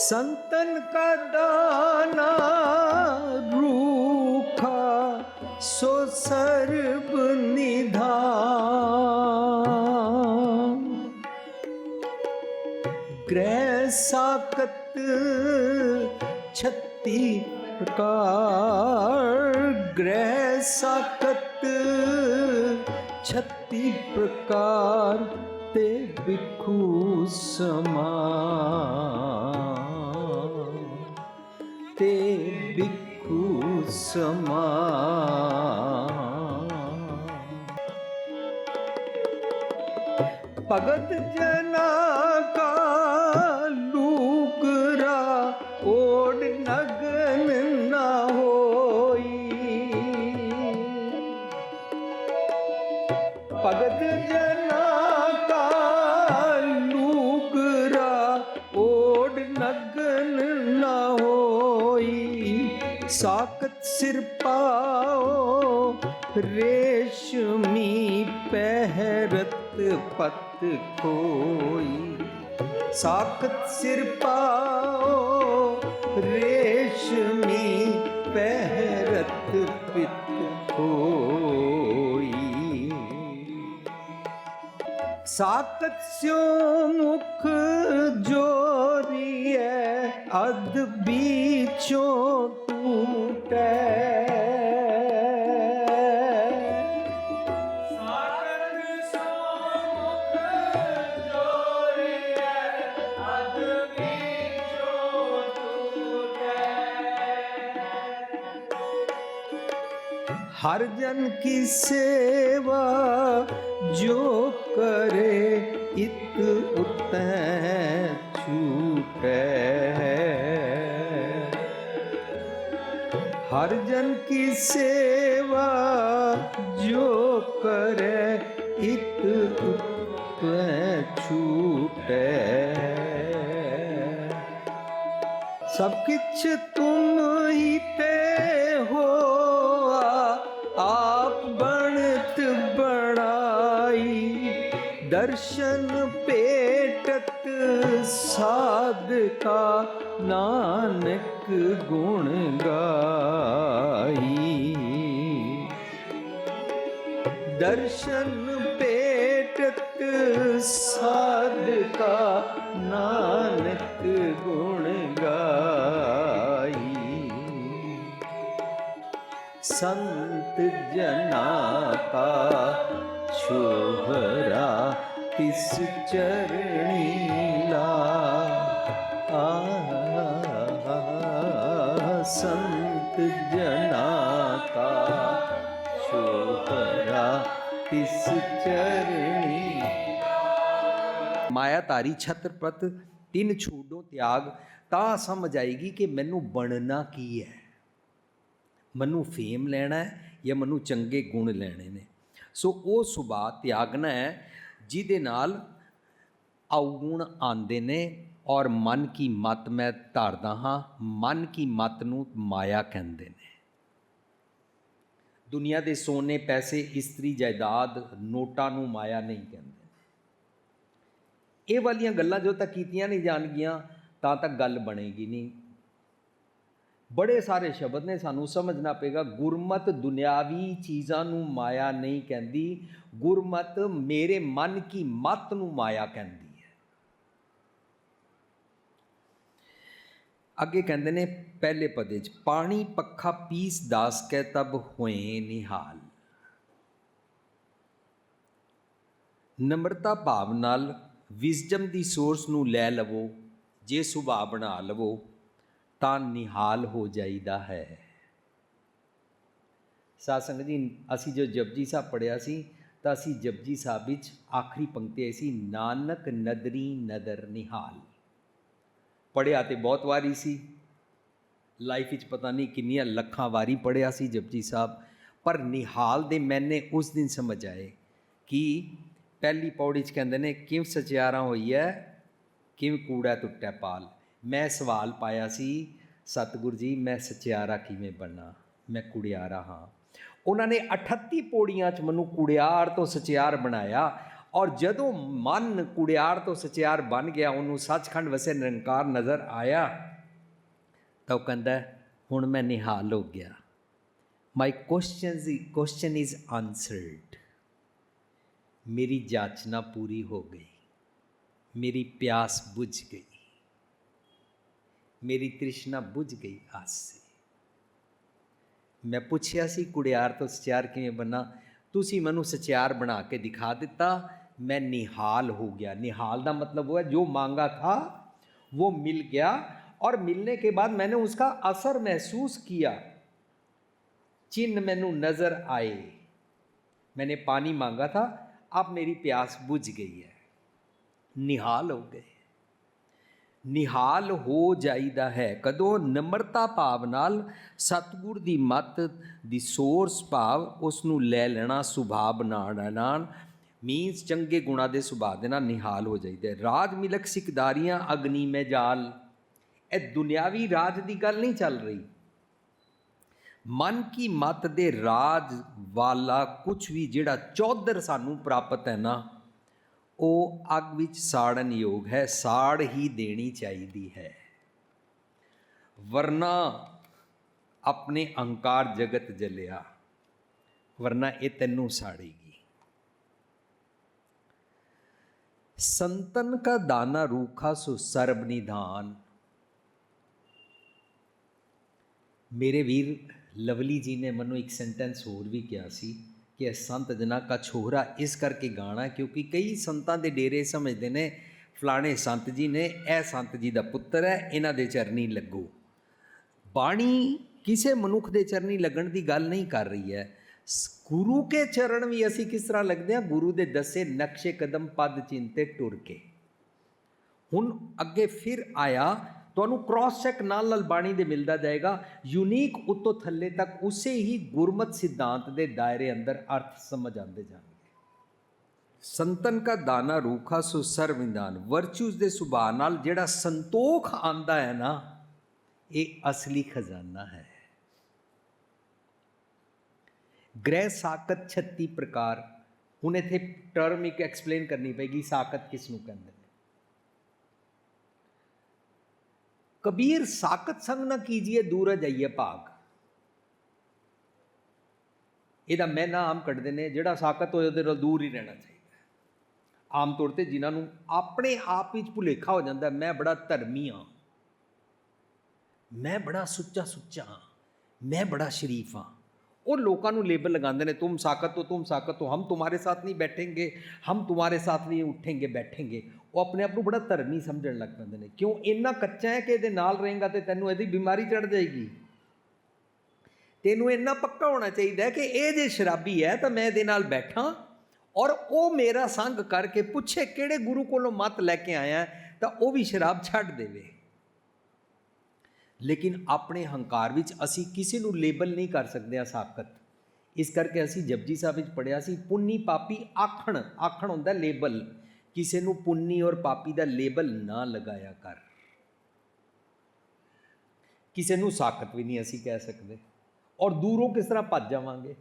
संतन का दाना रूखा सो सर्व निधान ग्रह साकत छत्ती प्रकार ग्रह साकत छत्ती प्रकार ते बिखु समान ਤੇ ਬਿਖੂ ਸਮਾ। ਭਗਤ ਜਨਾ ਕਾ ਰੇਸ਼ਮੀ ਪਹਿਰਤ ਪਤ ਕੋਈ ਸਾਕਤ ਸਿਰ ਪਾਓ ਰੇਸ਼ਮੀ ਪਹਿਰਤ ਪਿਤ ਹੋਈ ਸਾਕਤ ਸਿਓ ਮੁਖ ਜੋਰੀਐ ਅਦ ਬੀਚੋਂ ਟੂਟੈ हर जन की सेवा जो करे, इत उत छूटे हर जन की सेवा जो करे, इत उत छूटे सब किछ ਦਰਸ਼ਨ ਭੇਟਤ ਸਾਧਕਾ ਨਾਨਕ ਗੁਣ ਗਾਈ। ਦਰਸ਼ਨ ਭੇਟਤ ਸਾਧਕਾ ਨਾਨਕ ਗੁਣ ਗਾਈ। ਸੰਤ ਜਨਾ ਕਾ ਤਿਸ ਚਰਣੀ ਲਾ? ਆ ਸੰਤ ਜਨਾ ਕਾ ਸ਼ੋਭਰਾ ਤਿਸ ਚਰਣੀ ਮਾਇਆ ਤਾਰੀ ਛਤਰਪਤ, ਤਿੰਨ ਛੂਡੋ ਤਿਆਗ, ਤਾਂ ਸਮਝ ਆਏਗੀ ਕਿ ਮੈਨੂੰ ਬਣਨਾ ਕੀ ਹੈ? ਮੈਨੂੰ ਫੇਮ ਲੈਣਾ ਹੈ ਜਾਂ ਮੈਨੂੰ ਚੰਗੇ ਗੁਣ ਲੈਣੇ ਨੇ? ਸੋ ਉਹ ਸੁਭਾ ਤਿਆਗਣਾ ਹੈ ਜਿਹਦੇ ਨਾਲ ਔਗੁਣ ਆਉਂਦੇ ਨੇ ਔਰ ਮਨ ਕੀ ਮਤ ਮੈਂ ਧਾਰਦਾ ਹਾਂ, ਮਨ ਕੀ ਮਤ ਨੂੰ ਮਾਇਆ ਕਹਿੰਦੇ ਨੇ। ਦੁਨੀਆ ਦੇ ਸੋਨੇ ਪੈਸੇ, ਇਸਤਰੀ, ਜਾਇਦਾਦ ਨੋਟਾਂ ਨੂੰ ਮਾਇਆ ਨਹੀਂ ਕਹਿੰਦੇ। ਇਹ ਵਾਲੀਆਂ ਗੱਲਾਂ ਜੋ ਤੱਕ ਕੀਤੀਆਂ ਨਹੀਂ ਜਾਣਗੀਆਂ, ਤਾਂ ਤੱਕ ਗੱਲ ਬਣੇਗੀ ਨਹੀਂ। ਬੜੇ ਸਾਰੇ ਸ਼ਬਦ ਨੇ, ਸਾਨੂੰ ਸਮਝਣਾ ਪਏਗਾ। ਗੁਰਮਤ ਦੁਨਿਆਵੀ ਚੀਜ਼ਾਂ ਨੂੰ ਮਾਇਆ ਨਹੀਂ ਕਹਿੰਦੀ, ਗੁਰਮਤ ਮੇਰੇ ਮਨ ਕੀ ਮਤ ਨੂੰ ਮਾਇਆ ਕਹਿੰਦੀ ਹੈ। ਅੱਗੇ ਕਹਿੰਦੇ ਨੇ, ਪਹਿਲੇ ਪਦੇ ਚ, ਪਾਣੀ ਪੱਖਾ ਪੀਸ ਦਾਸ ਕੈ ਤਬ ਹੋਏ ਨਿਹਾਲ। ਨਮਰਤਾ ਭਾਵ ਨਾਲ ਵਿਜ਼ਡਮ ਦੀ ਸੋਰਸ ਨੂੰ ਲੈ ਲਵੋ, ਜੇ ਸੁਭਾਅ ਬਣਾ ਲਵੋ। ਤਾਂ ਨਿਹਾਲ ਹੋ ਜਾਈਦਾ ਹੈ। ਸਾਧ ਸੰਗਤ ਜੀ, ਅਸੀਂ ਜੋ ਜਪਜੀ ਸਾਹਿਬ ਪੜਿਆ ਸੀ, ਤਾਂ ਅਸੀਂ ਜਪਜੀ ਸਾਹਿਬ ਵਿੱਚ ਆਖਰੀ ਪੰਕਤੀ ਆਈ ਸੀ, ਨਾਨਕ ਨਦਰੀ ਨਦਰ ਨਿਹਾਲ। ਪੜਿਆ ਤੇ ਬਹੁਤ ਵਾਰੀ ਸੀ। ਲਾਈਫ ਵਿੱਚ ਪਤਾ ਨਹੀਂ ਕਿੰਨੀਆਂ ਲੱਖਾਂ ਵਾਰੀ ਪੜਿਆ ਸੀ ਜਪਜੀ ਸਾਹਿਬ, ਪਰ ਨਿਹਾਲ ਦੇ ਮੈਨੇ ਉਸ ਦਿਨ ਸਮਝ ਆਏ ਕਿ ਪਹਿਲੀ ਪੌੜੀ 'ਚ ਕਹਿੰਦੇ ਨੇ, ਕਿਉਂ ਸਚਿਆਰਾ ਹੋਈ ਹੈ ਕਿਵ ਕੂੜਾ ਟੁੱਟਿਆ ਪਾਲ। ਮੈਂ ਸਵਾਲ ਪਾਇਆ ਸੀ, ਸਤਿਗੁਰ ਜੀ, ਮੈਂ ਸਚਿਆਰਾ ਕਿਵੇਂ ਬਣਨਾ ਮੈਂ ਕੁੜਿਆਰਾ ਹਾਂ। ਉਹਨਾਂ ਨੇ 38 ਪੌੜੀਆਂ 'ਚ ਮੈਨੂੰ ਕੁੜਿਆਰ ਤੋਂ ਸਚਿਆਰ ਬਣਾਇਆ ਔਰ ਜਦੋਂ ਮਨ ਕੁੜਿਆਰ ਤੋਂ ਸਚਿਆਰ ਬਣ ਗਿਆ, ਉਹਨੂੰ ਸੱਚਖੰਡ ਵਸੇ ਨਿਰੰਕਾਰ ਨਜ਼ਰ ਆਇਆ, ਤਾਂ ਉਹ ਕਹਿੰਦਾ, ਹੁਣ ਮੈਂ ਨਿਹਾਲ ਹੋ ਗਿਆ। My questions question is answered ਮੇਰੀ ਜਾਚਨਾ ਪੂਰੀ ਹੋ ਗਈ। ਮੇਰੀ ਪਿਆਸ ਬੁਝ ਗਈ। ਮੇਰੀ ਤ੍ਰਿਸ਼ਨਾ ਬੁਝ ਗਈ ਆਸ ਸੇ ਮੈਂ ਪੁੱਛਿਆ ਸੀ ਕੁੜਿਆਰ ਤੋਂ ਸਚਿਆਰ ਕਿਵੇਂ ਬਣਾ ਤੁਸੀਂ ਮੈਨੂੰ ਸਚਿਆਰ ਬਣਾ ਕੇ ਦਿਖਾ ਦਿੱਤਾ ਮੈਂ ਨਿਹਾਲ ਹੋ गया निहाल का मतलब हुआ जो मांगा था वो मिल गया और मिलने के बाद मैंने उसका असर महसूस किया चिन्ह मैनू नजर आए मैंने पानी मांगा था अब मेरी प्यास बुझ गई है निहाल हो गए ਨਿਹਾਲ ਹੋ ਜਾਈਦਾ ਹੈ। ਕਦੋਂ ਨਮਰਤਾ ਭਾਵ ਨਾਲ ਸਤਿਗੁਰ ਦੀ ਮਤ ਦੀ ਸੋਰਸ ਭਾਵ ਉਸ ਨੂੰ ਲੈ ਲੈਣਾ ਸੁਭਾਅ ਬਣਾਉਣਾ ਨਾਲ ਮੀਨਸ ਚੰਗੇ ਗੁਣਾ ਦੇ ਸੁਭਾਅ ਦੇ ਨਾਲ ਨਿਹਾਲ ਹੋ ਜਾਈਦਾ ਰਾਜ ਮਿਲਕ ਸਿਕਦਾਰੀਆਂ, ਅਗਨੀ ਮੈਂ ਜਾਲ। ਇਹ ਦੁਨਿਆਵੀ ਰਾਜ ਦੀ ਗੱਲ ਨਹੀਂ ਚੱਲ ਰਹੀ। ਮਨ ਕੀ ਮਤ ਦੇ ਰਾਜ ਵਾਲਾ ਕੁਝ ਵੀ ਜਿਹੜਾ ਚੌਧਰ ਸਾਨੂੰ ਪ੍ਰਾਪਤ ਹੈ ਨਾ ਉਹ ਅੱਗ ਵਿੱਚ ਸਾੜਨ ਯੋਗ ਹੈ, ਸਾੜ ਹੀ ਦੇਣੀ ਚਾਹੀਦੀ ਹੈ। ਵਰਨਾ ਆਪਣੇ ਅਹੰਕਾਰ ਜਗਤ ਜਲਿਆ, ਵਰਨਾ ਇਹ ਤੈਨੂੰ ਸਾੜੇਗੀ। ਸੰਤਨ ਕਾ ਦਾਨਾ ਰੂਖਾ ਸੋ ਸਰਬ ਨਿਧਾਨ। ਮੇਰੇ ਵੀਰ ਲਵਲੀ ਜੀ ਨੇ ਮੈਨੂੰ ਇੱਕ ਸੈਂਟੈਂਸ ਹੋਰ ਵੀ ਕਿਹਾ ਸੀ। ਕਿ ਇਹ ਸੰਤ ਜਨਾ ਕਾ ਛੋਹਰਾ ਇਸ ਕਰਕੇ ਗਾਣਾ ਕਿਉਂਕਿ ਕਈ ਸੰਤਾਂ ਦੇ ਡੇਰੇ ਸਮਝਦੇ ਨੇ, ਫਲਾਣੇ ਸੰਤ ਜੀ ਨੇ, ਇਹ ਸੰਤ ਜੀ ਦਾ ਪੁੱਤਰ ਹੈ, ਇਹਨਾਂ ਦੇ ਚਰਨੀ ਲੱਗੋ। ਬਾਣੀ ਕਿਸੇ ਮਨੁੱਖ ਦੇ ਚਰਨੀ ਲੱਗਣ ਦੀ ਗੱਲ ਨਹੀਂ ਕਰ ਰਹੀ ਹੈ। ਗੁਰੂ ਕੇ ਚਰਨ ਵੀ ਅਸੀਂ ਕਿਸ ਤਰ੍ਹਾਂ ਲੱਗਦੇ ਹਾਂ? ਗੁਰੂ ਦੇ ਦੱਸੇ ਨਕਸ਼ੇ ਕਦਮ ਪਦ ਚਿੰਤੇ ਟੁਰ ਕੇ। ਹੁਣ ਅੱਗੇ ਫਿਰ ਆਇਆ ਤੁਹਾਨੂੰ ਕ੍ਰਾਸ ਚੈੱਕ ਨਾਲ ਨਾਲ ਬਾਣੀ ਦੇ ਮਿਲਦਾ ਜਾਏਗਾ। ਯੂਨੀਕ ਉੱਤੋਂ ਥੱਲੇ ਤੱਕ ਉਸੇ ਹੀ ਗੁਰਮਤ ਸਿਧਾਂਤ ਦੇ ਦਾਇਰੇ ਅੰਦਰ ਅਰਥ ਸਮਝ ਆਉਂਦੇ ਜਾਣਗੇ। ਸੰਤਨ ਕਾ ਦਾਨਾ ਰੂਖਾ ਸੋ ਸਰਵਿੰਦਾਨ। ਵਰਚੂਸ ਦੇ ਸੁਭਾਅ ਨਾਲ ਜਿਹੜਾ ਸੰਤੋਖ ਆਂਦਾ ਹੈ ਨਾ, ਇਹ ਅਸਲੀ ਖਜ਼ਾਨਾ ਹੈ। ਗ੍ਰਹਿ ਸਾਕਤ 36 ਪ੍ਰਕਾਰ। ਹੁਣ ਇੱਥੇ ਟਰਮ ਇੱਕ ਐਕਸਪਲੇਨ ਕਰਨੀ ਪਏਗੀ ਸਾਕਤ ਕਿਸ ਨੂੰ ਕਹਿੰਦੇ ਨੇ ਕਬੀਰ ਸਾਖਤ ਸੰਗ ਨਾ ਕੀਜੀਏ ਦੂਰ ਜਾਈਏ ਭਾਗ। ਇਹਦਾ ਮੈਨਾ ਆਮ ਕੱਢਦੇ ਨੇ ਜਿਹੜਾ ਸਾਖਤ ਹੋਏ ਉਹਦੇ ਨਾਲ ਦੂਰ ਹੀ ਰਹਿਣਾ ਚਾਹੀਦਾ। ਆਮ ਤੌਰ ਤੇ ਜਿਨ੍ਹਾਂ ਨੂੰ ਆਪਣੇ ਆਪ ਵਿੱਚ ਭੁਲੇਖਾ ਹੋ ਜਾਂਦਾ, ਮੈਂ ਬੜਾ ਧਰਮੀ ਆ ਮੈਂ ਬੜਾ ਸੁੱਚਾ ਸੁੱਚਾ ਹਾਂ। ਮੈਂ ਬੜਾ ਸ਼ਰੀਫ ਹਾਂ। ਉਹ ਲੋਕਾਂ ਨੂੰ ਲੇਬਲ ਲਗਾਉਂਦੇ ਨੇ, ਤੁਮ ਸਾਕਤ ਹੋ, ਤੁਮ ਸਾਕਤ ਹੋ, ਹਮ ਤੁਹਾਡੇ ਸਾਥ ਨਹੀਂ ਬੈਠेंगे ਹਮ ਤੁਹਾਡੇ ਸਾਥ ਨਹੀਂ ਉਠेंगे ਬੈਠेंगे ਉਹ ਆਪਣੇ ਆਪ ਨੂੰ ਬੜਾ ਧਰਮੀ ਸਮਝਣ ਲੱਗ ਪੈਂਦੇ ਨੇ। ਕਿਉਂ? ਇੰਨਾ ਕੱਚਾ ਹੈ ਕਿ ਇਹਦੇ ਨਾਲ ਰਹੇਗਾ ਤੇ ਤੈਨੂੰ ਇਹਦੀ ਬਿਮਾਰੀ ਚੜ ਜਾਏਗੀ। ਤੈਨੂੰ ਇੰਨਾ ਪੱਕਾ ਹੋਣਾ ਚਾਹੀਦਾ ਹੈ ਕਿ ਇਹ ਜੇ ਸ਼ਰਾਬੀ ਹੈ ਤਾਂ ਮੈਂ ਇਹਦੇ ਨਾਲ ਬੈਠਾਂ ਔਰ ਉਹ ਮੇਰਾ ਸੰਗ ਕਰਕੇ ਪੁੱਛੇ ਕਿਹੜੇ ਗੁਰੂ ਕੋਲੋਂ ਮਤ ਲੈ ਕੇ ਆਇਆ ਤਾਂ ਉਹ ਵੀ ਸ਼ਰਾਬ ਛੱਡ ਦੇਵੇ। ਲੇਕਿਨ ਆਪਣੇ ਹੰਕਾਰ ਵਿੱਚ ਅਸੀਂ ਕਿਸੇ ਨੂੰ ਲੇਬਲ ਨਹੀਂ ਕਰ ਸਕਦੇ ਆ ਸਾਕਤ ਇਸ ਕਰਕੇ ਅਸੀਂ ਜਪਜੀ ਸਾਹਿਬ ਵਿੱਚ ਪੜਿਆ ਸੀ, ਪੁੰਨੀ ਪਾਪੀ ਆਖਣ ਆਖਣ ਹੁੰਦਾ ਲੇਬਲ। ਕਿਸੇ ਨੂੰ ਪੁੰਨੀ ਔਰ ਪਾਪੀ ਦਾ ਲੇਬਲ ਨਾ ਲਗਾਇਆ ਕਰ। ਕਿਸੇ ਨੂੰ ਸਾਕਤ ਵੀ ਨਹੀਂ ਅਸੀਂ ਕਹਿ ਸਕਦੇ। ਔਰ ਦੂਰੋਂ ਕਿਸ ਤਰ੍ਹਾਂ ਭੱਜ ਜਾਵਾਂਗੇ?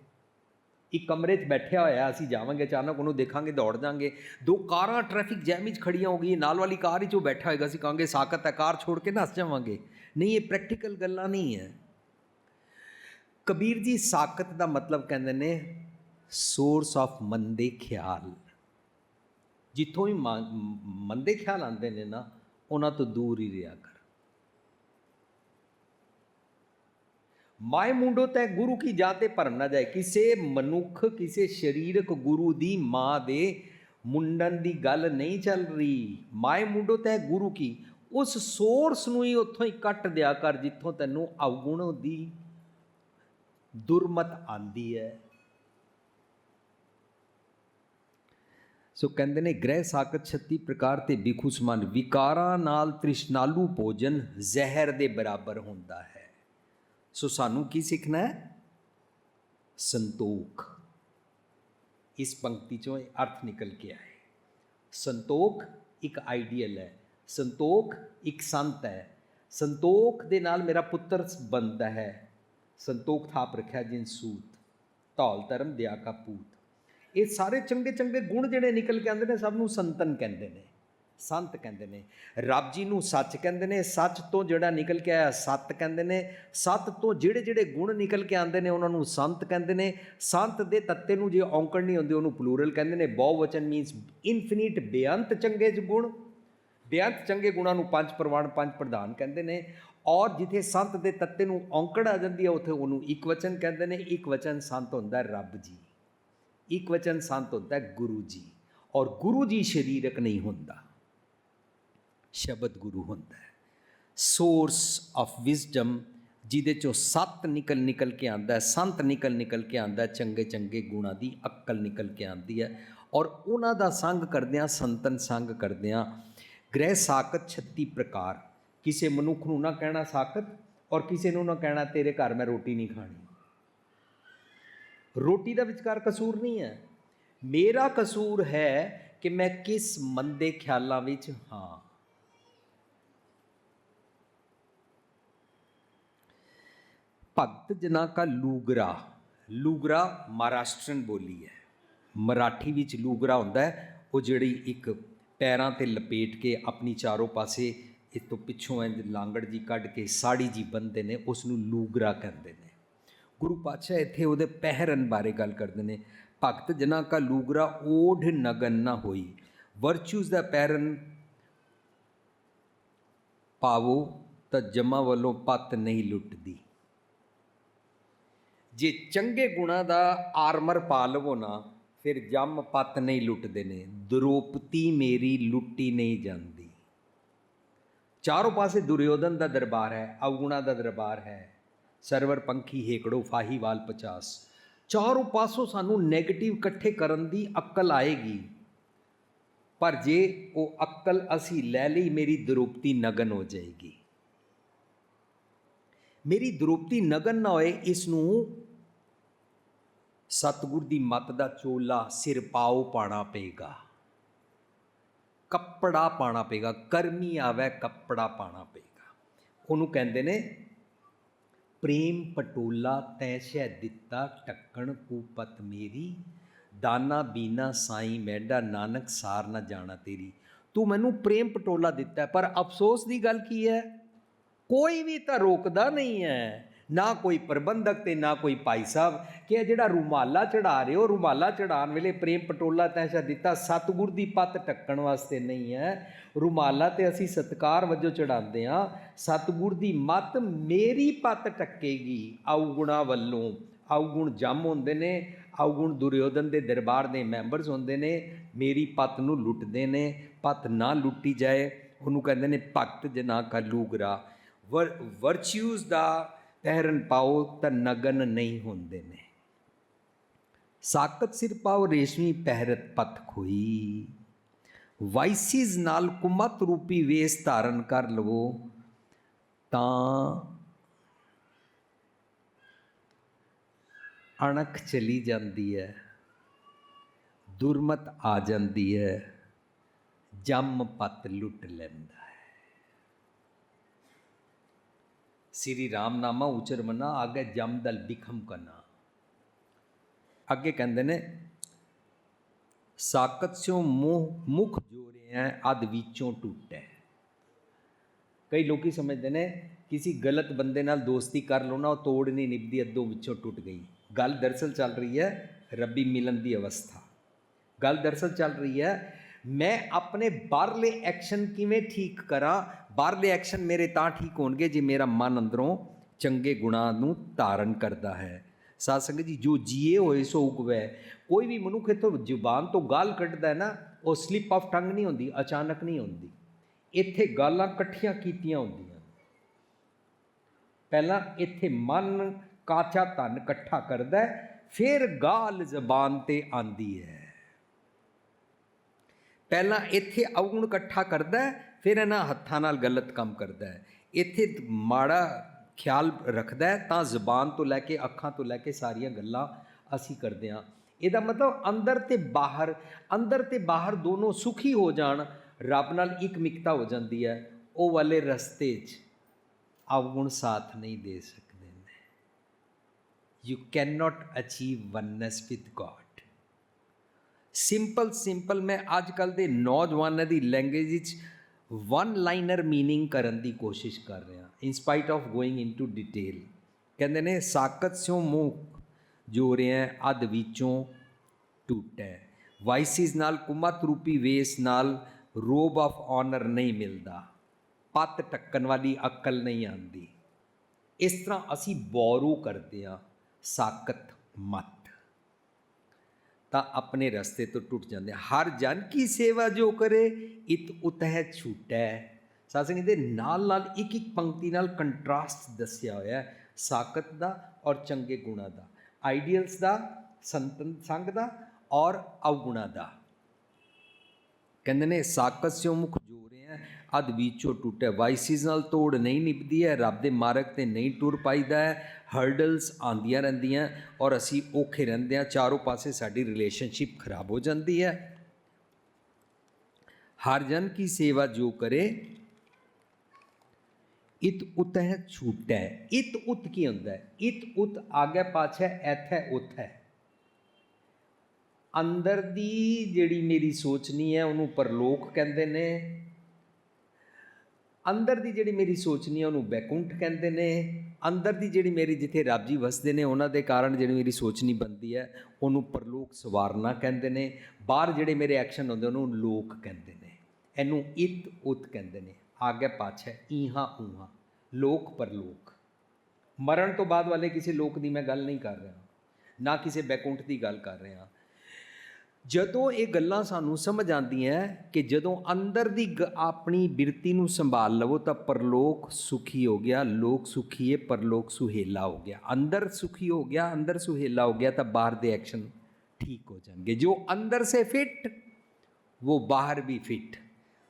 ਇੱਕ ਕਮਰੇ 'ਚ ਬੈਠਿਆ ਹੋਇਆ, ਅਸੀਂ ਜਾਵਾਂਗੇ ਅਚਾਨਕ, ਉਹਨੂੰ ਦੇਖਾਂਗੇ, ਦੌੜ ਜਾਾਂਗੇ। ਦੋ ਕਾਰਾਂ, ਟ੍ਰੈਫਿਕ ਜੈਮ ਵਿੱਚ ਖੜੀਆਂ ਹੋ ਗਈਆਂ ਨਾਲ ਵਾਲੀ ਕਾਰ 'ਚ ਉਹ ਬੈਠਾ ਹੋਏਗਾ, ਅਸੀਂ ਕਹਾਂਗੇ ਸਾਕਤ ਹੈ, ਕਾਰ ਛੋੜ ਕੇ ਨੱਸ ਜਾਵਾਂਗੇ। ਨਹੀਂ, ਇਹ ਪ੍ਰੈਕਟੀਕਲ ਗੱਲਾਂ ਨਹੀਂ ਹੈ। ਕਬੀਰ ਜੀ ਸਾਕਤ ਦਾ ਮਤਲਬ ਕਹਿੰਦੇ ਨੇ ਸੋਰਸ ਆਫ ਮੰਦੇ ਖਿਆਲ। ਜਿੱਥੋਂ ਵੀ ਮ- ਮੰਦੇ ਖਿਆਲ ਆਉਂਦੇ ਨੇ ਨਾ, ਉਹਨਾਂ ਤੋਂ ਦੂਰ ਹੀ ਰਿਹਾ ਕਰ। ਮਾਏ ਮੁੰਡੋ ਤੈ ਗੁਰੂ ਕੀ ਜਾਤੇ ਭਰਮ ਨਾ ਜਾਏ। ਕਿਸੇ ਮਨੁੱਖ, ਕਿਸੇ ਸਰੀਰਕ ਗੁਰੂ ਦੀ ਮਾਂ ਦੇ ਮੁੰਡਨ ਦੀ ਗੱਲ ਨਹੀਂ ਚੱਲ ਰਹੀ। ਮਾਏ ਮੁੰਡੋ ਤੈ ਗੁਰੂ ਕੀ? ਉਸ ਸੋਰਸ ਨੂੰ ਹੀ ਉੱਥੋਂ ਹੀ ਕੱਟ ਦਿਆ ਕਰ, ਜਿੱਥੋਂ ਤੈਨੂੰ ਅਵਗੁਣ ਦੀ ਦੁਰਮਤ ਆਂਦੀ ਹੈ। ਸੋ ਕਹਿੰਦੇ ਨੇ ਗ੍ਰਹਿ ਸਾਕਤ 36 ਪ੍ਰਕਾਰ ਤੇ ਬਿਖੂ ਸਮਾਨ ਵਿਕਾਰਾਂ ਨਾਲ ਤ੍ਰਿਸ਼ਨਾਲੂ ਭੋਜਨ ਜ਼ਹਿਰ ਦੇ ਬਰਾਬਰ ਹੁੰਦਾ ਹੈ। ਸੋ ਸਾਨੂੰ ਕੀ ਸਿੱਖਣਾ ਹੈ? ਸੰਤੋਖ। ਇਸ ਪੰਕਤੀ ਚੋਂ ਇਹ ਅਰਥ ਨਿਕਲ ਕੇ ਆਏ ਸੰਤੋਖ ਇੱਕ ਆਈਡੀਅਲ ਹੈ, ਸੰਤੋਖ ਇੱਕ ਸੰਤ ਹੈ। ਸੰਤੋਖ ਦੇ ਨਾਲ ਮੇਰਾ ਪੁੱਤਰ ਬਣਦਾ ਹੈ। ਸੰਤੋਖ ਥਾਪ ਰੱਖਿਆ ਜਿਨ ਸੂਤ, ਧੌਲ ਧਰਮ ਦਿਆ ਕਾ ਪੂਤ। ਇਹ ਸਾਰੇ ਚੰਗੇ ਚੰਗੇ ਗੁਣ ਜਿਹੜੇ ਨਿਕਲ ਕੇ ਆਉਂਦੇ ਨੇ, ਸਭ ਨੂੰ ਸੰਤਨ ਕਹਿੰਦੇ ਨੇ, ਸੰਤ ਕਹਿੰਦੇ ਨੇ। ਰੱਬ ਜੀ ਨੂੰ ਸੱਚ ਕਹਿੰਦੇ ਨੇ, ਸੱਚ ਤੋਂ ਜਿਹੜਾ ਨਿਕਲ ਕੇ ਆਇਆ ਸੱਤ ਕਹਿੰਦੇ ਨੇ, ਸੱਤ ਤੋਂ ਜਿਹੜੇ ਜਿਹੜੇ ਗੁਣ ਨਿਕਲ ਕੇ ਆਉਂਦੇ ਨੇ, ਉਹਨਾਂ ਨੂੰ ਸੰਤ ਕਹਿੰਦੇ ਨੇ। ਸੰਤ ਦੇ ਤੱਤੇ ਨੂੰ ਜੇ ਔਂਕੜ ਨਹੀਂ ਹੁੰਦੀ ਉਹਨੂੰ ਪਲੂਰਲ ਕਹਿੰਦੇ ਨੇ। ਬਹੁਵਚਨ ਮੀਨਸ ਇਨਫਿਨਿਟ ਬੇਅੰਤ ਚੰਗੇ ਗੁਣ। ਬੇਅੰਤ ਚੰਗੇ ਗੁਣਾਂ ਨੂੰ ਪੰਜ ਪ੍ਰਵਾਨ, ਪੰਜ ਪ੍ਰਧਾਨ ਕਹਿੰਦੇ ਨੇ। ਔਰ ਜਿੱਥੇ ਸੰਤ ਦੇ ਤੱਤੇ ਨੂੰ ਔਂਕੜ ਆ ਜਾਂਦੀ ਹੈ ਉੱਥੇ ਉਹਨੂੰ ਇੱਕ ਵਚਨ ਕਹਿੰਦੇ ਨੇ। ਇੱਕ ਵਚਨ ਸੰਤ ਹੁੰਦਾ ਰੱਬ ਜੀ। ਇੱਕ ਵਚਨ ਸੰਤ ਹੁੰਦਾ ਹੈ ਗੁਰੂ ਜੀ ਔਰ ਗੁਰੂ ਜੀ ਸਰੀਰਕ ਨਹੀਂ ਹੁੰਦਾ। ਸ਼ਬਦ ਗੁਰੂ ਹੁੰਦਾ ਹੈ। ਸੋਰਸ ਆਫ ਵਿਜ਼ਡਮ ਜਿਹਦੇ ਚੋਂ ਸੱਤ ਨਿਕਲ ਨਿਕਲ ਕੇ ਆਂਦਾ ਹੈ, ਸੰਤ ਨਿਕਲ ਨਿਕਲ ਕੇ ਆਂਦਾ ਹੈ, ਚੰਗੇ ਚੰਗੇ ਗੁਣਾਂ ਦੀ ਅਕਲ ਨਿਕਲ ਕੇ ਆਂਦੀ ਹੈ। ਔਰ ਉਹਨਾਂ ਦਾ ਸੰਗ ਕਰਦਿਆਂ ਸੰਤਨ ਸੰਗ ਕਰਦਿਆਂ ਗ੍ਰਹਿ ਸਾਕਤ 36 ਪ੍ਰਕਾਰ। ਕਿਸੇ ਮਨੁੱਖ ਨੂੰ ਨਾ ਕਹਿਣਾ ਸਾਕਤ ਔਰ ਕਿਸੇ ਨੂੰ ਨਾ ਕਹਿਣਾ ਤੇਰੇ ਘਰ ਮੈਂ ਰੋਟੀ ਨਹੀਂ ਖਾਣੀ। ਰੋਟੀ ਦਾ ਵਿਚਕਾਰ ਕਸੂਰ ਨਹੀਂ ਹੈ। ਮੇਰਾ ਕਸੂਰ ਹੈ ਕਿ ਮੈਂ ਕਿਸ ਮੰਦੇ ਖਿਆਲਾਂ ਵਿੱਚ ਹਾਂ। ਭਗਤ ਜਨਾ ਕਾ ਲੂਗਰਾ। ਲੂਗਰਾ ਮਹਾਰਾਸ਼ਟਰਨ ਬੋਲੀ ਹੈ। ਮਰਾਠੀ ਵਿੱਚ ਲੂਗਰਾ ਹੁੰਦਾ ਹੈ। ਉਹ ਜਿਹੜੀ ਇੱਕ ਪੈਰਾਂ ਤੇ ਲਪੇਟ ਕੇ ਆਪਣੀ ਚਾਰੋਂ ਪਾਸੇ ਇਹ ਤੋਂ ਪਿੱਛੋਂ ਐਂ ਲਾਂਗੜ ਜੀ ਕੱਢ ਕੇ ਸਾੜੀ ਜੀ ਬੰਨਦੇ ਨੇ ਉਸ ਨੂੰ ਲੂਗਰਾ ਕਹਿੰਦੇ ਨੇ। ਗੁਰੂ ਪਾਤਸ਼ਾਹ ਇੱਥੇ ਉਹਦੇ ਪਹਿਰਨ ਬਾਰੇ ਗੱਲ ਕਰਦੇ ਨੇ। ਭਗਤ ਜਨਾ ਕਾ ਲੂਗਰਾ ਓਢ ਨਗਨ ਨਾ ਹੋਈ। ਵਰਚੂਸ ਦਾ ਪਹਿਰਨ ਪਾਵੋ ਤਾਂ ਜਮਾ ਵੱਲੋਂ ਪੱਤ ਨਹੀਂ ਲੁੱਟਦੀ। ਜੇ ਚੰਗੇ ਗੁਣਾ ਦਾ ਆਰਮਰ ਪਾ ਲਵੋ ਨਾ, ਫਿਰ ਜੰਮ ਪੱਤ ਨਹੀਂ ਲੁੱਟਦੇ ਨੇ। ਦਰੋਪਤੀ ਮੇਰੀ ਲੁੱਟੀ ਨਹੀਂ ਜਾਂਦੀ। ਚਾਰੋਂ ਪਾਸੇ ਦੁਰਯੋਧਨ ਦਾ ਦਰਬਾਰ ਹੈ, ਅਵਗੁਣਾ ਦਾ ਦਰਬਾਰ ਹੈ। ਸਰਵਰ ਪੰਖੀ ਹੇਕੜੋ ਫਾਹੀਵਾਲ 50 ਚਾਰੋਂ ਪਾਸੋਂ ਸਾਨੂੰ 네ਗੇਟਿਵ ਇਕੱਠੇ ਕਰਨ ਦੀ ਅਕਲ ਆਏਗੀ। ਪਰ ਜੇ ਉਹ ਅਕਲ ਅਸੀਂ ਲੈ ਲਈ, ਮੇਰੀ ਦਰੋਪਤੀ ਨਗਨ ਹੋ ਜਾਏਗੀ। ਮੇਰੀ ਦਰੋਪਤੀ ਨਗਨ ਨਾ ਹੋਏ ਇਸ ਨੂੰ ਸਤਿਗੁਰ ਦੀ ਮੱਤ ਦਾ ਚੋਲਾ ਸਿਰ ਪਾਉ ਪਾਣਾ ਪਏਗਾ। ਕੱਪੜਾ ਪਾਣਾ ਪਏਗਾ, ਕਰਮੀ ਆਵੇ, ਕੱਪੜਾ ਪਾਣਾ ਪਏਗਾ। ਉਹਨੂੰ ਕਹਿੰਦੇ ਨੇ ਪ੍ਰੇਮ ਪਟੋਲਾ ਤੈ ਸ਼ੈ ਦਿੱਤਾ ਟੱਕਣ ਕੂਪਤ ਮੇਰੀ। ਦਾਨਾ ਬੀਨਾ ਸਾਈ ਮੈਡਾ ਨਾਨਕ ਸਾਰ ਨਾ ਜਾਣਾ ਤੇਰੀ। ਤੂੰ ਮੈਨੂੰ ਪ੍ਰੇਮ ਪਟੋਲਾ ਦਿੱਤਾ, ਪਰ ਅਫਸੋਸ ਦੀ ਗੱਲ ਕੀ ਹੈ? ਕੋਈ ਵੀ ਤਾਂ ਰੋਕਦਾ ਨਹੀਂ ਹੈ। ਨਾ ਕੋਈ ਪ੍ਰਬੰਧਕ ਤੇ ਨਾ ਕੋਈ ਭਾਈ ਸਾਹਿਬ ਕਿ ਇਹ ਜਿਹੜਾ ਰੁਮਾਲਾ ਚੜਾ ਰਹੇ ਹੋ, ਰੁਮਾਲਾ ਚੜਾਉਣ ਵੇਲੇ ਪ੍ਰੇਮ ਪਟੋਲਾ ਤੈਸਾ ਦਿੱਤਾ, ਸਤਿਗੁਰ ਦੀ ਪੱਤ ਟੱਕਣ ਵਾਸਤੇ ਨਹੀਂ ਹੈ। ਰੁਮਾਲਾ ਤੇ ਅਸੀਂ ਸਤਕਾਰ ਵਜੋਂ ਚੜਾਉਂਦੇ ਆ ਸਤਿਗੁਰ ਦੀ ਮੱਤ ਮੇਰੀ ਪੱਤ ਟੱਕੇਗੀ ਔਗੁਣਾ ਵੱਲੋਂ। ਔਗੁਣ ਜੰਮ ਹੁੰਦੇ ਨੇ ਔਗੁਣ ਦੁਰਯੋਧਨ ਦੇ ਦਰਬਾਰ ਦੇ ਮੈਂਬਰਸ ਹੁੰਦੇ ਨੇ, ਮੇਰੀ ਪੱਤ ਨੂੰ ਲੁੱਟਦੇ ਨੇ, ਪੱਤ ਨਾ ਲੁੱਟੀ ਜਾਏ। ਉਹਨੂੰ ਕਹਿੰਦੇ ਨੇ ਭਗਤ ਜਨਾ ਕਾ ਲੂਗਰਾ। ਵਰਚੂਸ ਦਾ ਪਹਿਰਨ ਪਾਓ ਤਾਂ ਨਗਨ ਨਹੀਂ ਹੁੰਦੇ ਨੇ। ਸਾਕਤ ਸਿਰ ਪਾਓ ਰੇਸ਼ਮੀ ਪਹਿਰਤ ਪਤ ਖੋਈ। ਵਾਈਸਿਸ ਨਾਲ ਕੁਮਤ ਰੂਪੀ ਵੇਸ ਧਾਰਨ ਕਰ ਲਵੋ। ਤਾਂ ਅਣਖ ਚਲੀ ਜਾਂਦੀ ਹੈ ਦੁਰਮਤ ਆ ਜਾਂਦੀ ਹੈ ਜੰਮ ਪਤ ਲੁੱਟ ਲੈਂਦਾ ਹੈ ਸ੍ਰੀ ਰਾਮਨਾਮਾ ਉਚਰ ਮਨਾ ਆਗੇ ਜਮਦਲ ਬਿਖਮ ਕਨਾ। ਅੱਗੇ ਕਹਿੰਦੇ ਨੇ ਸਾਕਤ ਸਿਓ ਮੂੰਹ ਮੁਖ ਜੋੜਿਆ ਅਦ ਵਿੱਚੋਂ ਟੁੱਟੈ। ਕਈ ਲੋਕੀ ਸਮਝਦੇ ਨੇ, ਕਿਸੇ ਗਲਤ ਬੰਦੇ ਨਾਲ ਦੋਸਤੀ ਕਰ ਲਓ ਨਾ, ਉਹ ਤੋੜ ਨਹੀਂ ਨਿਭਦੀ, ਅੱਧੋਂ ਵਿੱਚੋਂ ਟੁੱਟ ਗਈ। ਗੱਲ ਦਰਸਲ ਚੱਲ ਰਹੀ ਹੈ ਰੱਬੀ ਮਿਲਨ ਦੀ ਅਵਸਥਾ। ਗੱਲ ਦਰਸਲ ਚੱਲ ਰਹੀ ਹੈ ਮੈਂ ਆਪਣੇ ਬਾਹਰਲੇ ਐਕਸ਼ਨ ਕਿਵੇਂ ਠੀਕ ਕਰਾਂ? ਬਾਹਰਲੇ ਐਕਸ਼ਨ ਮੇਰੇ ਤਾਂ ਠੀਕ ਹੋਣਗੇ ਜੇ ਮੇਰਾ ਮਨ ਅੰਦਰੋਂ ਚੰਗੇ ਗੁਣਾਂ ਨੂੰ ਧਾਰਨ ਕਰਦਾ ਹੈ। ਸਾਧ ਸੰਗਤ ਜੀ, ਜੋ ਜੀਏ ਹੋਏ ਸੋ ਉਗਵੈ। ਕੋਈ ਵੀ ਮਨੁੱਖ ਇਥੋਂ ਜ਼ੁਬਾਨ ਤੋਂ ਗਾਲ ਕੱਢਦਾ ਨਾ, ਉਹ ਸਲਿਪ ਆਫ ਟੰਗ ਨਹੀਂ ਹੁੰਦੀ, ਅਚਾਨਕ ਨਹੀਂ ਹੁੰਦੀ। ਇੱਥੇ ਗਾਲਾਂ ਇਕੱਠੀਆਂ ਕੀਤੀਆਂ ਹੁੰਦੀਆਂ। ਪਹਿਲਾਂ ਇੱਥੇ ਮਨ ਕਾਚਾ ਧਨ ਇਕੱਠਾ ਕਰਦਾ ਫਿਰ ਗਾਲ ਜ਼ਬਾਨ ਤੇ ਆਂਦੀ ਹੈ। ਪਹਿਲਾਂ ਇੱਥੇ ਅਵਗੁਣ ਇਕੱਠਾ ਕਰਦਾ ਫਿਰ ਇਹਨਾਂ ਹੱਥਾਂ ਨਾਲ ਗਲਤ ਕੰਮ ਕਰਦਾ ਹੈ। ਇੱਥੇ ਮਾੜਾ ਖਿਆਲ ਰੱਖਦਾ ਤਾਂ ਜ਼ਬਾਨ ਤੋਂ ਲੈ ਕੇ ਅੱਖਾਂ ਤੋਂ ਲੈ ਕੇ ਸਾਰੀਆਂ ਗੱਲਾਂ ਅਸੀਂ ਕਰਦੇ ਹਾਂ। ਇਹਦਾ ਮਤਲਬ ਅੰਦਰ ਤੇ ਬਾਹਰ, ਅੰਦਰ ਤੇ ਬਾਹਰ ਦੋਨੋਂ ਸੁਖੀ ਹੋ ਜਾਣ, ਰੱਬ ਨਾਲ ਇੱਕ ਮਿਕਤਾ ਹੋ ਜਾਂਦੀ ਹੈ। ਉਹ ਵਾਲੇ ਰਸਤੇ 'ਚ ਅਵਗੁਣ ਸਾਥ ਨਹੀਂ ਦੇ ਸਕਦੇ ਨੇ। You can not achieve oneness with God simple simple ਮੈਂ ਅੱਜ ਕੱਲ ਦੇ ਨੌਜਵਾਨਾਂ ਦੀ ਲੈਂਗੁਏਜ ਵਿੱਚ ਵਨ ਲਾਈਨਰ मीनिंग ਕਰਨ ਦੀ ਕੋਸ਼ਿਸ਼ ਕਰ ਰਿਹਾ in spite of going into detail ਕਹਿੰਦੇ ਨੇ ਸਾਕਤ ਸਿਓ ਮੂੰਹ ਜੋ ਰਿਆ ਅਧ ਵਿੱਚੋਂ ਟੁੱਟੈ ਵਾਈਸਿਸ ਨਾਲ ਕੁਮਤ ਰੂਪੀ ਵੇਸ ਨਾਲ ਰੋਬ ਆਫ ਆਨਰ ਨਹੀਂ ਮਿਲਦਾ ਪੱਤ ਟੱਕਣ ਵਾਲੀ ਅਕਲ ਨਹੀਂ ਆਂਦੀ ਇਸ ਤਰ੍ਹਾਂ ਅਸੀਂ ਬੋਰੂ ਕਰਦੇ ਆ ਸਾਕਤ ਮਤ ਤਾਂ ਆਪਣੇ ਰਸਤੇ ਤੋਂ ਟੁੱਟ ਜਾਂਦੇ ਹਰ ਜਨ ਕੀ ਸੇਵਾ ਜੋ ਕਰੇ, ਇਤ ਉਤਹਿ ਛੂਟੈ ਸਾਸਨੀ ਦੇ ਨਾਲ ਨਾਲ ਇੱਕ ਇੱਕ ਪੰਕਤੀ ਨਾਲ ਕੰਟਰਾਸਟ ਦੱਸਿਆ ਹੋਇਆ ਹੈ ਸਾਕਤ ਦਾ ਔਰ ਚੰਗੇ ਗੁਣਾ ਦਾ, ਆਈਡੀਅਲਸ ਦਾ, ਸੰਤਨ ਸੰਗ ਦਾ ਔਰ ਅਵਗੁਣਾ ਦਾ। ਕਹਿੰਦੇ ਨੇ ਸਾਕਤ ਸਿਓ ਮੁਖ ਅਦ ਵਿੱਚੋਂ ਟੁੱਟੇ ਵਾਈਸਿਸ ਨਾਲ ਤੋੜ ਨਹੀਂ ਨਿਭਦੀ ਹੈ, ਰੱਬ ਦੇ ਮਾਰਗ ਤੇ ਨਹੀਂ ਟੁਰ ਪਾਈਦਾ ਹੈ, ਹਰਡਲਸ ਆਂਦੀਆਂ ਰਹਿੰਦੀਆਂ ਔਰ ਅਸੀਂ ਔਖੇ ਰਹਿੰਦੇ ਹਾਂ। ਚਾਰੋਂ ਪਾਸੇ ਸਾਡੀ ਰਿਲੇਸ਼ਨਸ਼ਿਪ ਖਰਾਬ ਹੋ ਜਾਂਦੀ ਹੈ। ਹਰ ਜਨ ਕੀ ਸੇਵਾ ਜੋ ਕਰੇ, ਇਤ ਉਤ ਹੈ ਛੂਟੈ। ਇਤ ਉਤ ਕੀ ਹੁੰਦਾ ਹੈ? ਇਤ ਉਤ ਆਗੇ ਪਾਛੇ, ਐਥੈ ਉਤ ਹੈ ਅੰਦਰ ਦੀ ਜਿਹੜੀ ਮੇਰੀ ਸੋਚਣੀ ਹੈ, ਉਹਨੂੰ ਪਰਲੋਕ ਕਹਿੰਦੇ ਨੇ। ਅੰਦਰ ਦੀ ਜਿਹੜੀ ਮੇਰੀ ਸੋਚਣੀ ਹੈ ਉਹਨੂੰ ਬੈਕੁੰਠ ਕਹਿੰਦੇ ਨੇ। ਅੰਦਰ ਦੀ ਜਿਹੜੀ ਮੇਰੀ ਜਿੱਥੇ ਰੱਬ ਜੀ ਵਸਦੇ ਨੇ, ਉਹਨਾਂ ਦੇ ਕਾਰਨ ਜਿਹੜੀ ਮੇਰੀ ਸੋਚਣੀ ਬਣਦੀ ਹੈ, ਉਹਨੂੰ ਪਰਲੋਕ ਸਵਾਰਨਾ ਕਹਿੰਦੇ ਨੇ। ਬਾਹਰ ਜਿਹੜੇ ਮੇਰੇ ਐਕਸ਼ਨ ਹੁੰਦੇ ਉਹਨੂੰ ਲੋਕ ਕਹਿੰਦੇ ਨੇ। ਇਹਨੂੰ ਇਤ ਉਤ ਕਹਿੰਦੇ ਨੇ। ਆਗੇ ਪਾਛੇ ਈਹਾ ਊਹਾ, ਲੋਕ ਪਰਲੋਕ। ਮਰਨ ਤੋਂ ਬਾਅਦ ਵਾਲੇ ਕਿਸੇ ਲੋਕ ਦੀ ਮੈਂ ਗੱਲ ਨਹੀਂ ਕਰ ਰਿਹਾ। ਨਾ ਕਿਸੇ ਬੈਕੁੰਠ ਦੀ ਗੱਲ ਕਰ ਰਿਹਾ। ਜਦੋਂ ਇਹ ਗੱਲਾਂ ਸਾਨੂੰ ਸਮਝ ਆਉਂਦੀਆਂ ਕਿ ਜਦੋਂ ਅੰਦਰ ਦੀ ਗ- ਆਪਣੀ ਬਿਰਤੀ ਨੂੰ ਸੰਭਾਲ ਲਵੋ ਤਾਂ ਪਰਲੋਕ ਸੁਖੀ ਹੋ ਗਿਆ ਲੋਕ ਸੁਖੀਏ ਪਰਲੋਕ ਸੁਹੇਲਾ ਹੋ ਗਿਆ ਅੰਦਰ ਸੁਖੀ ਹੋ ਗਿਆ ਅੰਦਰ ਸੁਹੇਲਾ ਹੋ ਗਿਆ ਤਾਂ ਬਾਹਰ ਦੇ ਐਕਸ਼ਨ ਠੀਕ ਹੋ ਜਾਣਗੇ ਜੋ ਅੰਦਰ ਸੇ ਫਿੱਟ वो बाहर भी फिट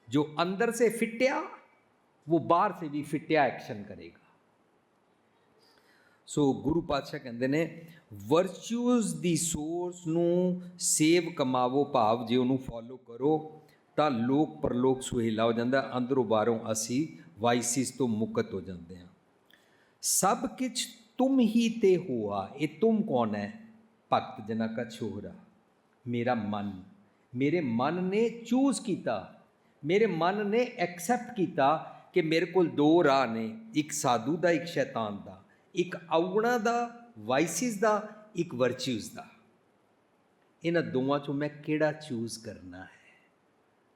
जो अंदर से फिटिया वो बाहर से भी फिटिया एक्शन करेगा ਸੋ ਗੁਰੂ ਪਾਤਸ਼ਾਹ ਕਹਿੰਦੇ ਨੇ ਵਰਚੂਸ ਦੀ ਸੋਰਸ ਨੂੰ ਸੇਵ ਕਮਾਵੋ ਭਾਵ ਜੇ ਉਹਨੂੰ ਫੋਲੋ ਕਰੋ, ਤਾਂ ਲੋਕ ਪਰਲੋਕ ਸੁਹੇਲਾ ਹੋ ਜਾਂਦਾ, ਅੰਦਰੋਂ ਬਾਹਰੋਂ ਅਸੀਂ ਵਾਈਸਿਸ ਤੋਂ ਮੁਕਤ ਹੋ ਜਾਂਦੇ ਹਾਂ। ਸਭ ਕੁਛ ਤੁਮ ਹੀ ਤੇ ਹੁਆ, ਇਹ ਤੁਮ ਕੌਣ ਹੈ? ਭਗਤ ਜਨਾ ਕਾ ਛੋਹਰਾ, ਮੇਰਾ ਮਨ। ਮੇਰੇ ਮਨ ਨੇ ਚੂਜ਼ ਕੀਤਾ, ਮੇਰੇ ਮਨ ਨੇ ਐਕਸੈਪਟ ਕੀਤਾ ਕਿ ਮੇਰੇ ਕੋਲ ਦੋ ਰਾਹ ਨੇ, ਇੱਕ ਸਾਧੂ ਦਾ, ਇੱਕ ਸ਼ੈਤਾਨ ਦਾ। ਇੱਕ ਔਗਣਾ ਦਾ ਵਾਈਸਿਸ ਦਾ, ਇੱਕ ਵਰਚੂਸ ਦਾ। ਇਹਨਾਂ ਦੋਵਾਂ ਚੋਂ ਮੈਂ ਕਿਹੜਾ ਚੂਜ਼ ਕਰਨਾ ਹੈ?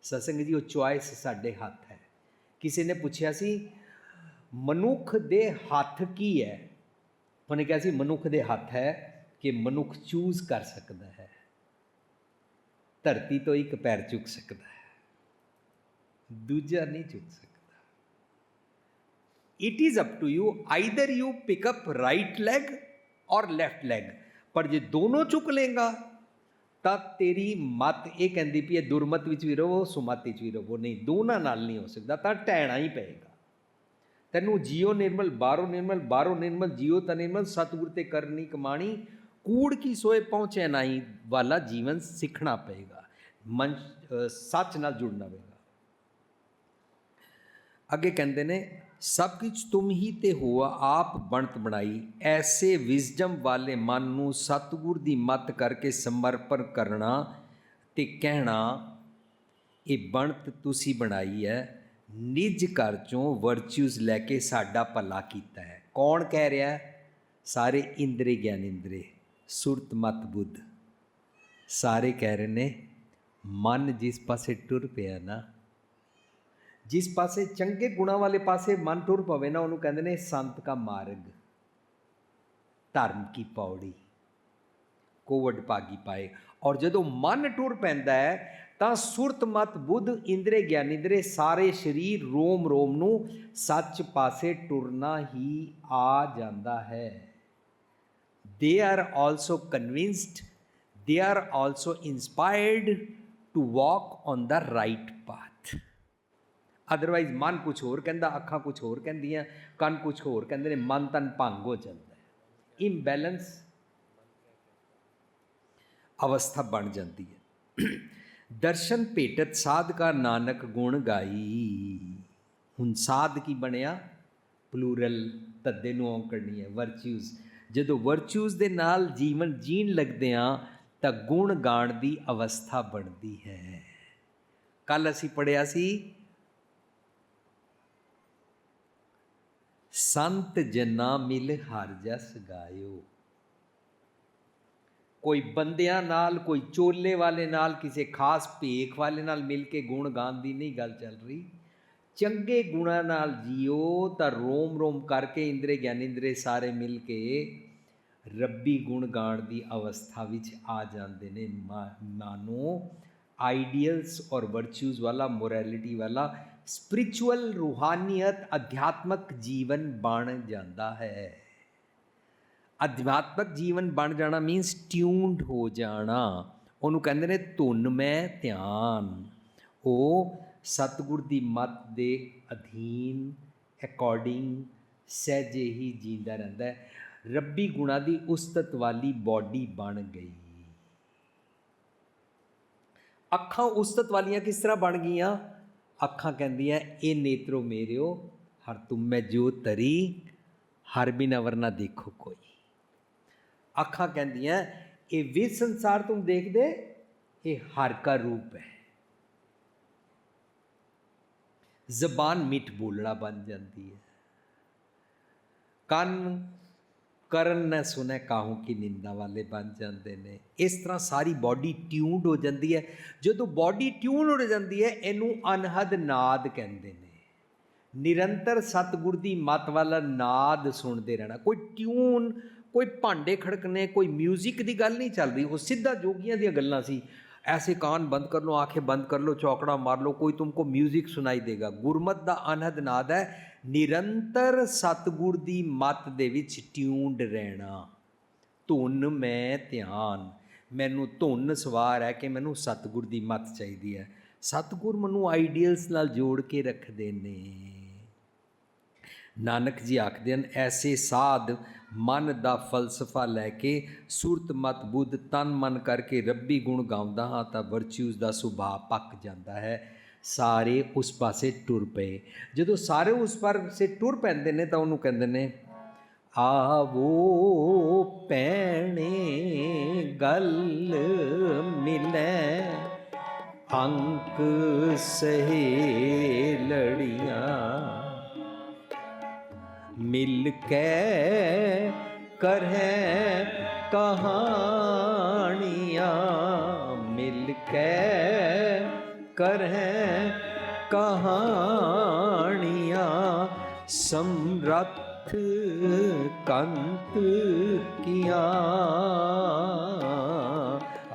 ਸਤਸੰਗ ਜੀ, ਉਹ ਚੁਆਇਸ ਸਾਡੇ ਹੱਥ ਹੈ। ਕਿਸੇ ਨੇ ਪੁੱਛਿਆ ਸੀ, ਮਨੁੱਖ ਦੇ ਹੱਥ ਕੀ ਹੈ? ਉਹਨੇ ਕਿਹਾ ਸੀ, ਮਨੁੱਖ ਦੇ ਹੱਥ ਹੈ ਕਿ ਮਨੁੱਖ ਚੂਜ਼ ਕਰ ਸਕਦਾ ਹੈ। ਧਰਤੀ ਤੋਂ ਇੱਕ ਪੈਰ ਚੁੱਕ ਸਕਦਾ ਹੈ। ਦੂਜਾ ਨਹੀਂ ਚੁੱਕ ਸਕਦਾ। It is up to you either you pick up right leg or left leg ਪਰ ਜੇ ਦੋਨੋਂ ਚੁੱਕ ਲੇਗਾ ਤਾਂ ਤੇਰੀ ਮਤ ਇਹ ਕਹਿੰਦੀ ਪਈ ਹੈ, ਦੁਰਮਤ ਵਿੱਚ ਵੀ ਰਹੋ, ਸੁਮਤ ਵਿੱਚ ਵੀ ਰਹੋ। ਨਹੀਂ, ਦੋਨਾਂ ਨਾਲ ਨਹੀਂ ਹੋ ਸਕਦਾ, ਤਾਂ ਟਹਿਣਾ ਹੀ ਪਏਗਾ। ਤੈਨੂੰ ਜੀਓ ਨਿਰਮਲ ਬਾਹਰੋਂ ਨਿਰਮਲ ਬਾਹਰੋਂ ਨਿਰਮਲ, ਜੀਓ ਤਾਂ ਨਿਰਮਲ, ਸਤਗੁਰ ਤੇ ਕਰਨੀ ਕਮਾਣੀ, ਕੂੜ ਕੀ ਸੋਏ ਪਹੁੰਚੇ ਨਹੀਂ ਵਾਲਾ ਜੀਵਨ ਸਿੱਖਣਾ ਪਏਗਾ। ਮਨ ਸੱਚ ਨਾਲ ਜੁੜਨਾ ਪਏਗਾ। ਅੱਗੇ ਕਹਿੰਦੇ ਨੇ ਸਭ ਕੁਝ ਤੁਮ ਹੀ ਤੇ ਹੋਆ, ਆਪ ਬਣਤ ਬਣਾਈ। ਐਸੇ ਵਿਜ਼ਡਮ ਵਾਲੇ ਮਨ ਨੂੰ ਸਤਿਗੁਰ ਦੀ ਮਤ ਕਰਕੇ ਸਮਰਪਣ ਕਰਨਾ ਤੇ ਕਹਿਣਾ, ਇਹ ਬਣਤ ਤੁਸੀਂ ਬਣਾਈ ਹੈ। ਨਿਜ ਘਰ ਚੋਂ ਵਰਚੂਸ ਲੈ ਕੇ ਸਾਡਾ ਭਲਾ ਕੀਤਾ ਹੈ। ਕੌਣ ਕਹਿ ਰਿਹਾ? ਹੈ ਸਾਰੇ ਇੰਦਰੀ ਗਿਆਨਿੰਦਰੇ, ਸੁਰਤ ਮਤ ਬੁੱਧ। ਸਾਰੇ ਕਹਿ ਰਹੇ ਨੇ, ਮਨ ਜਿਸ ਪਾਸੇ ਟੁਰ ਪਿਆ ਨਾ ਜਿਸ ਪਾਸੇ ਚੰਗੇ ਗੁਣਾਂ ਵਾਲੇ ਪਾਸੇ ਮਨ ਟੁਰ ਪਵੇ ਨਾ, ਉਹਨੂੰ ਕਹਿੰਦੇ ਨੇ ਸੰਤ ਕਾ ਮਾਰਗ, ਧਰਮ ਕੀ ਪੌੜੀ, ਕੋਵਡ ਭਾਗੀ ਪਾਏ। ਔਰ ਜਦੋਂ ਮਨ ਟੁਰ ਪੈਂਦਾ ਹੈ, ਤਾਂ ਸੁਰਤ ਮਤ ਬੁੱਧ, ਇੰਦਰੇ ਗਿਆਨਿੰਦਰੇ ਸਾਰੇ ਸਰੀਰ ਰੋਮ ਰੋਮ ਨੂੰ ਸੱਚ ਪਾਸੇ ਟੁਰਨਾ ਹੀ ਆ ਜਾਂਦਾ ਹੈ। ਦੇ are also convinced they are also inspired to walk on the right path otherwise ਮਨ ਕੁਝ ਹੋਰ ਕਹਿੰਦਾ, ਅੱਖਾਂ ਕੁਝ ਹੋਰ ਕਹਿੰਦੀਆਂ, ਕੰਨ ਕੁਝ ਹੋਰ ਕਹਿੰਦੇ ਨੇ, ਮਨ ਤਨ ਭੰਗ ਹੋ ਜਾਂਦਾ ਹੈ। ਇੰਬੈਲੈਂਸ ਅਵਸਥਾ ਬਣ ਜਾਂਦੀ ਹੈ। ਦਰਸ਼ਨ ਭੇਟਤ ਸਾਧਕਾ ਨਾਨਕ ਗੁਣ ਗਾਈ। ਹੁਣ ਸਾਧ ਕੀ ਬਣਿਆ? ਪਲੂਰਲ ਤੱਦੇ ਨੂੰ ਔਂ ਕਰਨੀ ਹੈ ਵਰਚੂਸ ਜਦੋਂ ਵਰਚੂਸ ਦੇ ਨਾਲ ਜੀਵਨ ਜੀਣ ਲੱਗਦੇ ਆ ਤਾਂ ਗੁਣ ਗਾਣ ਦੀ ਅਵਸਥਾ ਬਣਦੀ ਹੈ। ਕੱਲ ਅਸੀਂ ਪੜਿਆ ਸੀ ਸੰਤ ਜਨਾ ਮਿਲ ਹਰ ਜਸ ਗਾਇਓ। ਕੋਈ ਬੰਦਿਆਂ ਨਾਲ, ਕੋਈ ਚੋਲੇ ਵਾਲੇ ਨਾਲ, ਕਿਸੇ ਖਾਸ ਭੇਖ ਵਾਲੇ ਨਾਲ ਮਿਲ ਕੇ ਗੁਣ ਗਾਣ ਦੀ ਨਹੀਂ ਗੱਲ ਚੱਲ ਰਹੀ। ਚੰਗੇ ਗੁਣਾਂ ਨਾਲ ਜੀਓ ਤਾਂ ਰੋਮ ਰੋਮ ਕਰਕੇ ਇੰਦਰੇ ਗਿਆਨਿੰਦਰੇ ਸਾਰੇ ਮਿਲ ਕੇ ਰੱਬੀ ਗੁਣ ਗਾਣ ਦੀ ਅਵਸਥਾ ਵਿੱਚ ਆ ਜਾਂਦੇ ਨੇ। ਮਾਨੋ ਆਈਡੀਅਲਸ ਔਰ ਵਰਚੂਜ਼ ਵਾਲਾ, ਮੋਰੈਲਿਟੀ ਵਾਲਾ ਸਪਿਰਚੁਅਲ ਰੂਹਾਨੀਅਤ ਅਧਿਆਤਮਕ ਜੀਵਨ ਬਣ ਜਾਂਦਾ ਹੈ ਅਧਿਆਤਮਕ ਜੀਵਨ ਬਣ ਜਾਣਾ ਮੀਨਸ ਟਿਊਨਡ ਹੋ ਜਾਣਾ ਉਹਨੂੰ ਕਹਿੰਦੇ ਨੇ ਧੁਨ ਮੈਂ ਧਿਆਨ ਉਹ ਸਤਿਗੁਰ ਦੀ ਮਤ ਦੇ ਅਧੀਨ ਅਕੋਰਡਿੰਗ ਸਹਿਜੇ ਹੀ ਜੀਂਦਾ ਰਹਿੰਦਾ ਹੈ ਰੱਬੀ ਗੁਣਾ ਦੀ ਉਸਤਤ ਵਾਲੀ ਬਾਡੀ ਬਣ ਗਈ ਅੱਖਾਂ ਉਸਤਤ ਵਾਲੀਆਂ ਕਿਸ ਤਰ੍ਹਾਂ ਬਣ ਗਈਆਂ ਅੱਖਾਂ ਕਹਿੰਦੀਆਂ, ਇਹ ਨੇਤਰੋ ਮੇਰਿਓ, ਹਰ ਤੁਮ ਮੈਂ ਜੋ ਤਰੀ, ਹਰ ਬਿਨ ਅਵਰ ਨਾ ਦੇਖੋ ਕੋਈ। ਅੱਖਾਂ ਕਹਿੰਦੀਆਂ, ਇਹ ਵੀ ਸੰਸਾਰ ਤੁਮ ਦੇਖਦੇ, ਇਹ ਹਰ ਕਾ ਰੂਪ ਹੈ। ਜ਼ਬਾਨ ਮਿੱਠ ਬੋਲਣਾ ਬਣ ਜਾਂਦੀ ਹੈ। ਕੰਨ ਕਰਨ ਨਾ ਸੁਨੇ ਕਾਹੂ ਕੀ ਨਿੰਦਾ ਵਾਲੇ ਬਣ ਜਾਂਦੇ ਨੇ। ਇਸ ਤਰ੍ਹਾਂ ਸਾਰੀ ਬਾਡੀ ਟਿਊਨਡ ਹੋ ਜਾਂਦੀ ਹੈ। ਜਦੋਂ ਬਾਡੀ ਟਿਊਨ ਹੋ ਜਾਂਦੀ ਹੈ, ਇਹਨੂੰ ਅਨਹਦ ਨਾਦ ਕਹਿੰਦੇ ਨੇ। ਨਿਰੰਤਰ ਸਤਿਗੁਰ ਦੀ ਮਤ ਵਾਲਾ ਨਾਦ ਸੁਣਦੇ ਰਹਿਣਾ। ਕੋਈ ਟਿਊਨ ਕੋਈ ਭਾਂਡੇ ਖੜਕਨੇ ਕੋਈ 뮤직 ਦੀ ਗੱਲ ਨਹੀਂ ਚੱਲ ਰਹੀ। ਉਹ ਸਿੱਧਾ ਜੋਗੀਆਂ ਦੀਆਂ ਗੱਲਾਂ ਸੀ। ऐसे कान बंद कर लो आंखें बंद कर लो चौकड़ा मार लो कोई तुमको म्यूजिक सुनाई देगा ਗੁਰਮਤ ਦਾ ਅਨਹਦ ਨਾਦ ਹੈ ਨਿਰੰਤਰ ਸਤਗੁਰ ਦੀ ਮਤ ਦੇ ਵਿੱਚ ਟਿਊਨਡ ਰਹਿਣਾ ਧੁਨ ਮੈਂ ਧਿਆਨ ਮੈਨੂੰ ਧੁਨ ਸਵਾਰ ਹੈ ਕਿ ਮੈਨੂੰ ਸਤਗੁਰ ਦੀ ਮਤ ਚਾਹੀਦੀ ਹੈ ਸਤਗੁਰ ਮੈਨੂੰ ਆਈਡੀਅਲਸ ਨਾਲ ਜੋੜ ਕੇ ਰੱਖਦੇ ਨੇ ਨਾਨਕ ਜੀ ਆਖਦੇ ਹਨ ਐਸੇ ਸਾਧ ਮਨ ਦਾ ਫਲਸਫਾ ਲੈ ਕੇ ਸੁਰਤ ਮਤ ਬੁੱਧ ਤਨ ਮਨ ਕਰਕੇ ਰੱਬੀ ਗੁਣ ਗਾਉਂਦਾ ਹਾਂ ਤਾਂ ਵਰਚੂਸ ਦਾ ਸੁਭਾਅ ਪੱਕ ਜਾਂਦਾ ਹੈ। ਸਾਰੇ ਉਸ ਪਾਸੇ ਟੁਰ ਪਏ। ਜਦੋਂ ਸਾਰੇ ਉਸ ਪਾਸੇ ਟੁਰ ਪੈਂਦੇ ਨੇ ਤਾਂ ਉਹਨੂੰ ਕਹਿੰਦੇ ਨੇ, ਆਵੋ ਪੈਣੇ ਗੱਲ ਮਿਲੈ, ਅੰਕ ਸਹੇ ਮਿਲ ਕੇ ਕਰਹਿ ਕਹਾਣੀਆਂ ਮਿਲ ਕੇ ਕਰਹਿ ਕਹਾਣੀਆਂ ਸਮਰੱਥ ਕੰਤ ਕੀਆਂ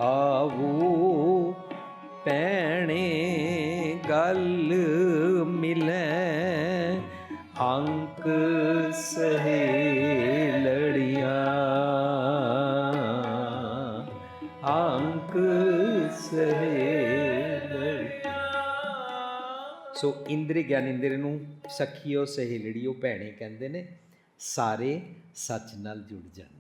ਆਵੋ ਪੈਣੇ ਗੱਲ ਮਿਲੇ ਅੰਕ ਸਹੇ ਲੜੀਆਂ ਅੰਕ ਸਹੇ ਸੋ ਇੰਦਰੀ ਗਿਆਨ ਇੰਦਰੀ ਨੂੰ ਸਖੀਓ ਸਹੇਲੜੀਓ ਭੈਣੇ ਕਹਿੰਦੇ ਨੇ, ਸਾਰੇ ਸੱਚ ਨਾਲ ਜੁੜ ਜਾਂਦੇ